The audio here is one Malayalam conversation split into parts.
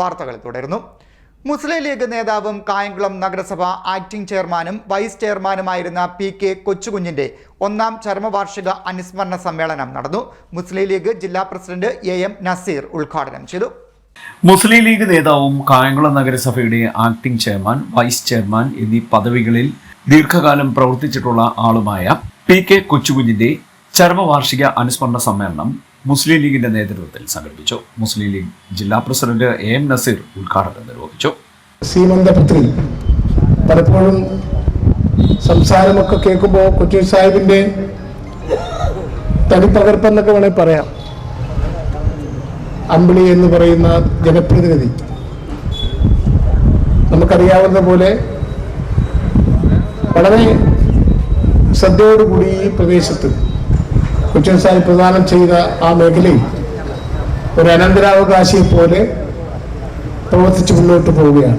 വാർത്തകൾ തുടരുന്നു. മുസ്ലിം ലീഗ് നേതാവും കായംകുളം നഗരസഭ ആക്ടിംഗ് ചെയർമാനും വൈസ് ചെയർമാനുമായിരുന്ന പി കെ കൊച്ചുകുഞ്ഞിന്റെ ഒന്നാം ചരമവാർഷിക അനുസ്മരണ സമ്മേളനം നടന്നു. മുസ്ലിം ലീഗ് ജില്ലാ പ്രസിഡന്റ് എ എം നസീർ ഉദ്ഘാടനം ചെയ്തു. മുസ്ലിം ലീഗ് നേതാവും കായംകുളം നഗരസഭയുടെ ആക്ടിംഗ് ചെയർമാൻ വൈസ് ചെയർമാൻ എന്നീ പദവികളിൽ ദീർഘകാലം പ്രവർത്തിച്ചിട്ടുള്ള ആളുമായ പി കെ കൊച്ചുകുഞ്ഞിന്റെ ചരമവാർഷിക അനുസ്മരണ സമ്മേളനം മുസ്ലിം ലീഗിന്റെ നേതൃത്വത്തിൽ സംഘടിപ്പിച്ചു. മുസ്ലിം ലീഗ് ജില്ലാ പ്രസിഡന്റ് എ എം നസീർ ഉദ്ഘാടനം നിർവഹിച്ചു. പലപ്പോഴും സംസാരമൊക്കെ കേൾക്കുമ്പോൾ കൊച്ചി സാഹിബിന്റെ തനിപ്പകർപ്പെന്നൊക്കെ വേണേൽ പറയാം. അമ്പിളി എന്ന് പറയുന്ന ജനപ്രതിനിധി. നമുക്കറിയാവുന്ന പോലെ വളരെ ശ്രദ്ധയോടുകൂടി ഈ പ്രദേശത്ത് കൊച്ചിൻ സാഹിബ് പ്രദാനം ചെയ്ത ആ മേഖലയിൽ ഒരു അനന്തരാവകാശിയെ പോലെ പ്രവർത്തിച്ച് മുന്നോട്ട് പോവുകയാണ്.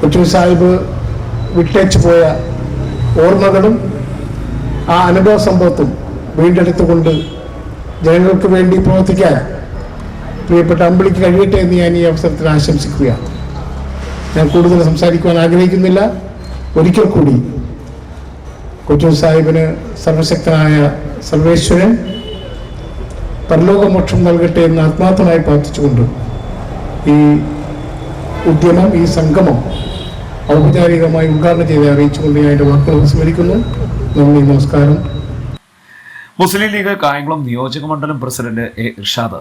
കൊച്ചിൻ സാഹിബ് വിട്ടേച്ചു പോയ ഓർമ്മകളും ആ അനുഭവ സംഭവത്തും വീണ്ടെടുത്തുകൊണ്ട് ജനങ്ങൾക്ക് വേണ്ടി പ്രവർത്തിക്കാൻ പ്രിയപ്പെട്ട അമ്പിളിക്ക് കഴിയട്ടെ എന്ന് ഞാൻ ഈ അവസരത്തിൽ ആശംസിക്കുകയാണ്. ഞാൻ കൂടുതൽ സംസാരിക്കുവാൻ ആഗ്രഹിക്കുന്നില്ല. ഒരിക്കൽ കൂടി കൊച്ചൂർ സാഹിബിന് സർവശക്തനായ സർവേശ്വരൻ പരലോകമോക്ഷം നൽകട്ടെ എന്ന് ആത്മാർത്ഥമായി പ്രാർത്ഥിച്ചുകൊണ്ട് ഈ ഉദ്യമം ഈ സംഗമം ഔപചാരികമായി ഉദ്ഘാടനം ചെയ്ത് അറിയിച്ചുകൊണ്ട് ഞാൻ എന്റെ വാക്കുകൾ വിസ്മരിക്കുന്നു. നന്ദി നമസ്കാരം. മുസ്ലിം ലീഗ് കായംകുളം നിയോജക മണ്ഡലം പ്രസിഡന്റ് എ ഇർഷാദ്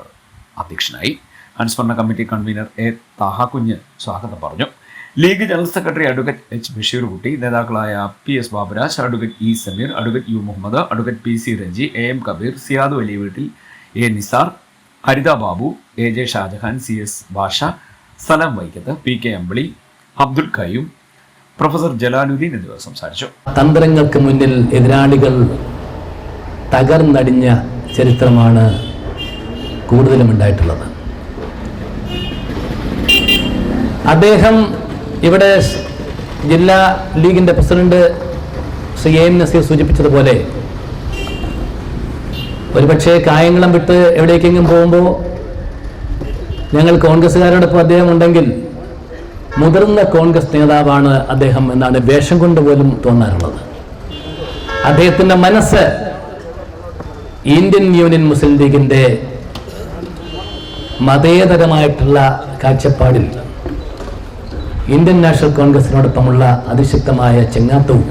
അധ്യക്ഷനായി. അനുസ്മരണ committee convener A Thaha Kunju സ്വാഗതം പറഞ്ഞു. League general secretary advocate H Basheer Kutty നേതാക്കളായ P S Baburaj advocate E Sameer advocate U Muhammad advocate P C Ranji A M Kabeer Siyad Valiya Veettil A Nisar Haritha Babu A J Shajahan C S Basha Salam Vaikkath P K Ambili Abdul Khayyum professor Jalaludeen എന്നിവർ സംസാരിച്ചു. തന്ത്രങ്ങൾക്ക് മുന്നിൽ എതിരാളികൾ തകർന്നടിഞ്ഞ ചരിത്രമാണ് കൂടുതലും ഉണ്ടായിട്ടുള്ളത്. അദ്ദേഹം ഇവിടെ ജില്ലാ ലീഗിന്റെ president Shri A M Nazeer സൂചിപ്പിച്ചതുപോലെ ഒരുപക്ഷെ കായംകുളം വിട്ട് എവിടേക്കെങ്കിലും പോകുമ്പോൾ ഞങ്ങൾ കോൺഗ്രസ്സുകാരോടൊപ്പം അദ്ദേഹം ഉണ്ടെങ്കിൽ മുതിർന്ന കോൺഗ്രസ് നേതാവാണ് അദ്ദേഹം എന്നാണ് വേഷം കൊണ്ട് പോലും തോന്നാറുള്ളത്. അദ്ദേഹത്തിന്റെ മനസ്സ് ഇന്ത്യൻ യൂണിയൻ മുസ്ലിം ലീഗിന്റെ മതേതരമായിട്ടുള്ള കാഴ്ചപ്പാടിൽ ഇന്ത്യൻ നാഷണൽ കോൺഗ്രസിനോടൊപ്പമുള്ള അതിശക്തമായ ചെങ്ങാത്തവും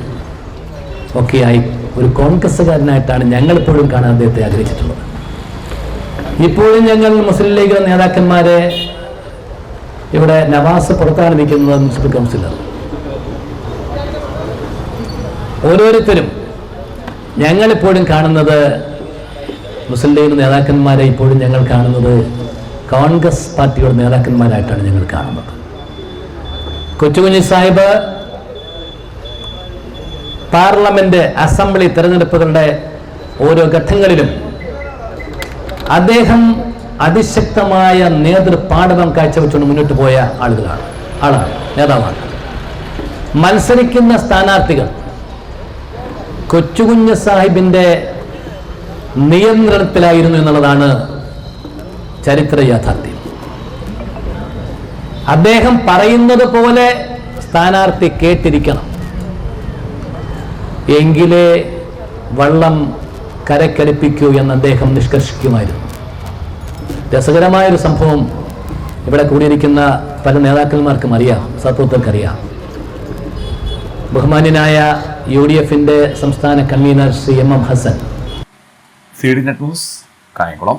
ഒക്കെയായി ഒരു കോൺഗ്രസ്സുകാരനായിട്ടാണ് ഞങ്ങളിപ്പോഴും കാണാൻ അദ്ദേഹത്തെ ആഗ്രഹിച്ചിട്ടുള്ളത്. ഇപ്പോഴും ഞങ്ങൾ മുസ്ലിം ലീഗ് നേതാക്കന്മാരെ ഇവിടെ നവാസ് പുറത്താണ് വയ്ക്കുന്നത് മുൻസിപ്പൽ കൗൺസിലർ ഓരോരുത്തരും ഞങ്ങളിപ്പോഴും കാണുന്നത് മുസ്ലിം ലീഗ് നേതാക്കന്മാരെ ഇപ്പോഴും ഞങ്ങൾ കാണുന്നത് കോൺഗ്രസ് പാർട്ടിയുടെ നേതാക്കന്മാരായിട്ടാണ് ഞങ്ങൾ കാണുന്നത്. കൊച്ചുകുഞ്ഞി സാഹിബ് പാർലമെന്റ് അസംബ്ലി തെരഞ്ഞെടുപ്പുകളുടെ ഓരോ ഘട്ടങ്ങളിലും അദ്ദേഹം അതിശക്തമായ നേതൃപാടവം കാഴ്ചവെച്ചുകൊണ്ട് മുന്നോട്ട് പോയ ആളുകളാണ്. ആളാണ് നേതാവാണ്. മത്സരിക്കുന്ന സ്ഥാനാർത്ഥികൾ കൊച്ചുകുഞ്ഞ് സാഹിബിന്റെ നിയന്ത്രണത്തിലായിരുന്നു എന്നുള്ളതാണ് ചരിത്ര യാഥാർത്ഥ്യം. അദ്ദേഹം പറയുന്നത് പോലെ സ്ഥാനാർത്ഥി കേട്ടിരിക്കണം. എങ്കിലേ വള്ളം കരക്കടുപ്പിക്കൂ എന്ന് അദ്ദേഹം നിഷ്കർഷിക്കുമായിരുന്നു. രസകരമായൊരു സംഭവം ഇവിടെ കൂടിയിരിക്കുന്ന പല നേതാക്കന്മാർക്കും അറിയാം സത്വത്തർക്കറിയാം ബഹുമാന്യനായ യു ഡി എഫിന്റെ സംസ്ഥാന convener Shri M M Hassan. C D net news Kayamkulam